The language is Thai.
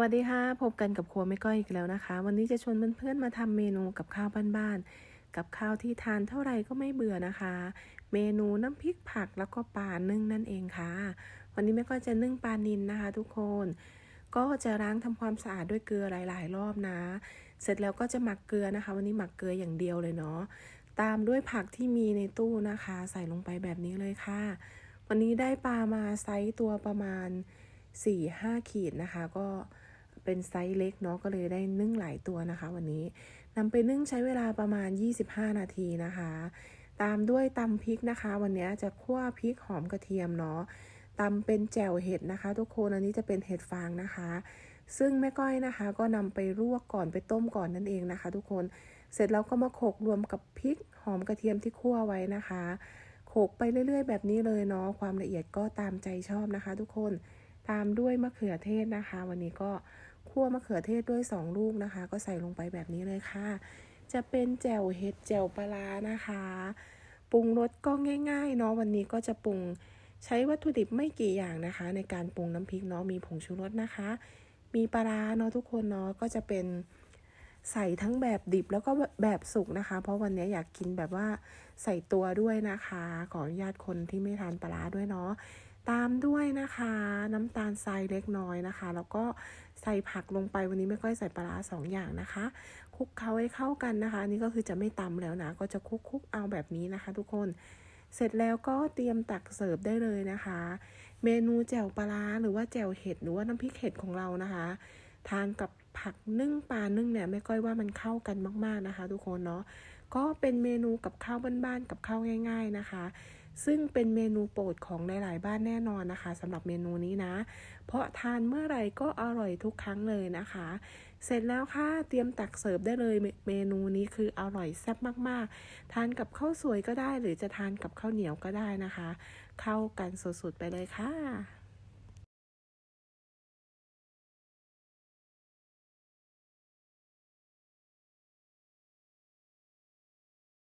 วัสดีค่ะ พบกันกับครัวไม่ก้อยอีกแล้วนะคะ วันนี้จะชวนเพื่อนๆมาทำเมนูกับข้าวบ้านๆ กับข้าวที่ทานเท่าไหร่ก็ไม่เบื่อนะคะ เมนูน้ำพริกผักแล้วก็ปลานึ่งนั่นเองค่ะ วันนี้แม่ก้อยจะนึ่งปลานิลนะคะ ทุกคน ก็จะล้างทำความสะอาดด้วยเกลือหลาย ๆ รอบนะ เสร็จแล้วก็จะหมักเกลือนะคะ วันนี้หมักเกลืออย่างเดียวเลยเนาะ ตามด้วยผักที่มีในตู้นะคะ ใส่ลงไปแบบนี้เลยค่ะ วันนี้ได้ปลามาไซส์ตัวประมาณ4-5ขีดนะคะ ก็ เป็นไซส์เล็กเนาะก็เลยได้นึ่งหลายตัวนะคะ วันนี้นำไปนึ่งใช้เวลาประมาณ 25 นาทีนะคะ ตามด้วยตำพริกนะคะ วันนี้จะคั่วพริกหอมกระเทียมเนาะตำเป็นแจ่วเห็ดนะคะ ทุกคนอันนี้จะเป็นเห็ดฟางนะคะ ซึ่งแม่ก้อยนะคะ ก็นำไปลวกก่อนไปต้มก่อนนั่นเองนะคะ ทุกคนเสร็จแล้วก็มาโขลกรวมกับพริกหอมกระเทียมที่คั่วไว้นะคะโขลกไปเรื่อย ๆ แบบนี้เลยเนาะความละเอียดก็ตามใจชอบนะคะ ทุกคนตามด้วยมะเขือเทศนะคะ วันนี้ก็ คั่วมะเขือเทศด้วย 2 ลูกนะคะ ก็ใส่ลงไปแบบนี้เลยค่ะ จะเป็นแจ่วเห็ดแจ่วปลานะคะปรุงรสก็ง่ายๆเนาะวันนี้ก็จะปรุงใช้วัตถุดิบไม่กี่อย่างนะคะ ในการปรุงน้ำพริกเนาะมีผงชูรสนะคะ มีปลาเนาะทุกคนเนาะก็จะเป็นใส่ทั้งแบบดิบแล้วก็แบบสุกนะคะ เพราะวันนี้อยากกินแบบว่าใส่ตัวด้วยนะคะ ขออนุญาตคนที่ไม่ทานปลาร้าด้วยเนาะ ตามด้วยนะคะน้ำตาลทรายเล็กน้อยนะคะ แล้วก็ใส่ผักลงไปวันนี้ไม่ค่อยใส่ปลาสองอย่างนะคะคลุกเคล้าให้เข้ากันนะคะอันนี้ก็คือจะไม่ตำแล้วนะ ก็จะคลุกคุกเอาแบบนี้นะคะ ทุกคนเสร็จแล้วก็เตรียมตักเสิร์ฟได้เลยนะคะ เมนูแจ่วปลาหรือว่าแจ่วเห็ดหรือว่าน้ำพริกเห็ดของเรานะคะ ทานกับผักนึ่งปลานึ่งเนี่ยไม่ก้อยว่ามันเข้ากันมาก ๆนะคะ ทุกคนเนาะก็เป็นเมนูกับข้าวบ้านๆกับข้าวง่าย ๆนะคะ ซึ่งเป็นเมนูโปรดของหลาย ๆ บ้านแน่นอนนะคะสำหรับเมนูนี้นะ เพราะทานเมื่อไหร่ก็อร่อยทุกครั้งเลยนะคะ เสร็จแล้วค่ะเตรียมตักเสิร์ฟได้เลยเมนูนี้คืออร่อยแซ่บมาก ๆ ทานกับข้าวสวยก็ได้ หรือจะทานกับข้าวเหนียวก็ได้นะคะ เข้ากันสุด ๆ ไปเลยค่ะ